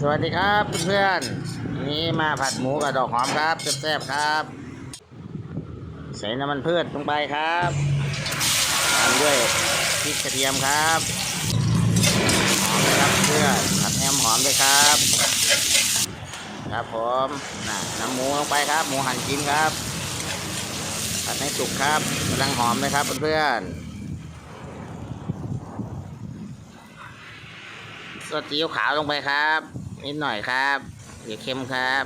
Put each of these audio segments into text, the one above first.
สวัสดีครับเพื่อนๆวันนี้มาผัดหมูกับดอกหอมครับแซ่บๆครับ ใส่น้ำมันพืชลงไปครับตามด้วยพริกกระเทียมครับหอมเลยครับเพื่อนผัดแฮมหอมเลยครับ ครับผมน่ะน้ำหมูลงไปครับ หมูหั่นชิ้นครับผัดให้สุกครับกำลังหอมเลยครับเพื่อนๆสดซีอิ๊วขาวลงไปครับ นิดหน่อยครับอย่าเค็มครับ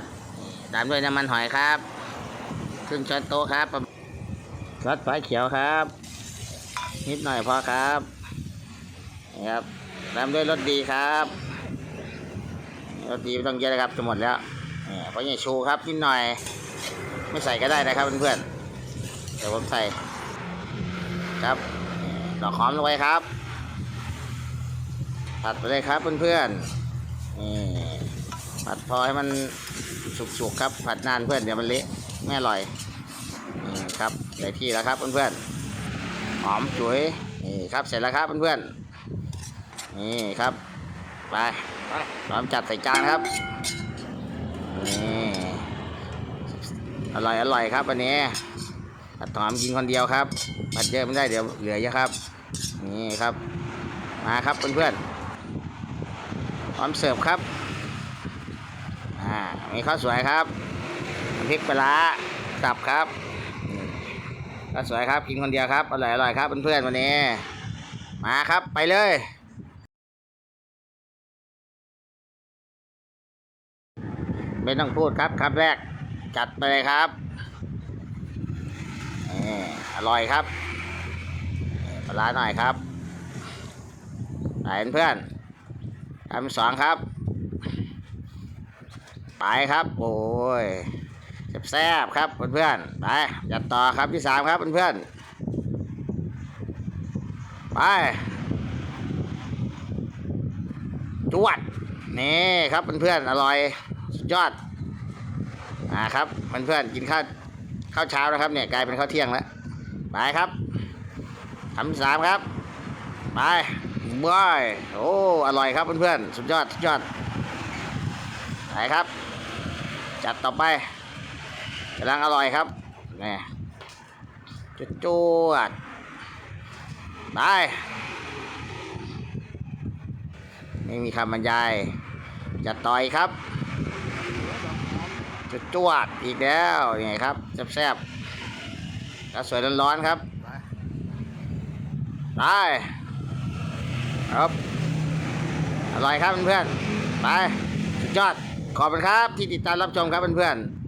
ตามด้วยน้ำมันหอยครับครึ่งช้อนโต๊ะครับซอสฝาเขียวครับ นิดหน่อยพอครับนี่ครับตามด้วยรสดีครับรสดีไม่ต้องเยอะนะครับจะหมดแล้วนี่เพราะนี่ชูครับนิดหน่อยไม่ใส่ก็ได้นะครับเพื่อนๆเดี๋ยวผมใส่ครับนี่ดอกหอมลงไปครับผัดไปเลยครับเพื่อนๆนี่ ผัดพอให้มันสุกๆครับ ผัดนานเพื่อนเดี๋ยวมันเละไม่อร่อยนี่ครับได้ที่แล้วครับเพื่อนๆหอมสวยนี่ครับเสร็จแล้วครับเพื่อนๆนี่ครับไปพร้อมจัดใส่จานครับนี่อร่อยอร่อยครับวันนี้ผัดหอมกินคนเดียวครับผัดเยอะไม่ได้เดี๋ยวเหลือเยอะครับนี่ครับมาครับเพื่อนๆพร้อมเสิร์ฟครับ อ่ามีข้าวสวยครับพริกปลาร้าตับครับข้าวสวยครับกินคนเดียวครับอร่อยอร่อยครับเพื่อนๆวันนี้ มาครับไปเลยไม่ต้องพูดครับครับแรกจัดไปเลยครับอร่อยครับปลาร้าหน่อยครับไปเพื่อนคำสองครับ ไปครับ โอ้ยแซ่บครับเพื่อนๆไปจัดต่อครับที่สามครับเพื่อนๆไปจวดนี่ครับเพื่อนๆอร่อยสุดยอดอ่าครับเพื่อนๆกินข้าวข้าวเช้านะครับเนี่ยกลายเป็นข้าวเที่ยงแล้วไปครับคำสามครับไปบายโอ้อร่อยครับเพื่อนๆสุดยอดสุดยอดไปครับ จัดต่อไปกำลังอร่อยครับนี่จุดจวดไปไม่มีคำบรรยายจัดต่อยครับ จุดจวดอีกแล้วนี่ครับแซ่บๆกระสวยร้อนๆครับไปครับอร่อยครับเพื่อนๆไปสุดยอด ขอบคุณครับที่ติดตามรับชมครับเพื่อนๆ